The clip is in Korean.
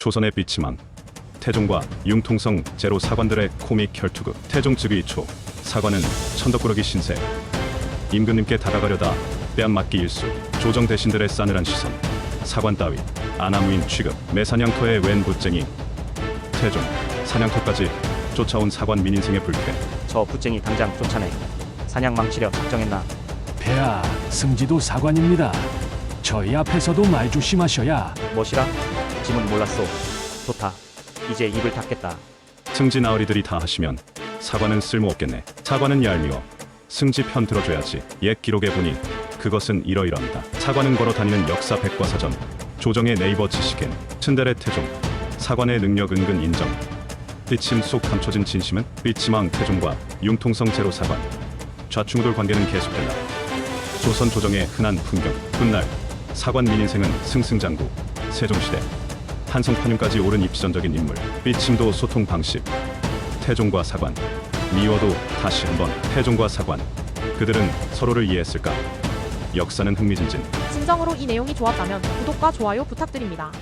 조선의 비치망 태종과 융통성 제로 사관들의 코믹 혈투극 태종 즉위 초. 사관은 천덕꾸러기 신세. 임금님께 다가가려다 뺨맞기 일수 조정 대신들의 싸늘한 시선. 사관 따위 아나무인 취급 매사냥터의 웬 붓쟁이. 태종 사냥터까지 쫓아온 사관 민인생의 불쾌. 저 붓쟁이 당장 쫓아내. 사냥 망치려 작정했나? 폐하, 승지도 사관입니다. 저희 앞에서도 말 조심하셔야 뭐시라 짐은 몰랐소 좋다 이제 입을 닫겠다 승지 나으리들이 다 하시면 사관은 쓸모없겠네. 사관은 얄미워. 승지 편 들어줘야지. 옛 기록에 보니 그것은 이러이러합니다. 사관은 걸어 다니는 역사 백과사전. 조정의 네이버 지식엔 츤데레 태종. 사관의 능력 은근 인정. 삐침 속 감춰진 진심은 삐치망 태종과 융통성 제로 사관. 좌충우돌 관계는 계속된다. 조선 조정의 흔한 풍경. 훗날 사관 민 인생은 승승장구. 세종시대. 한성판윤까지 오른 입지전적인 인물 삐침도 소통 방식. 태종과 사관. 미워도 다시 한번 태종과 사관. 그들은 서로를 이해했을까? 역사는 흥미진진. 진정으로 이 내용이 좋았다면 구독과 좋아요 부탁드립니다.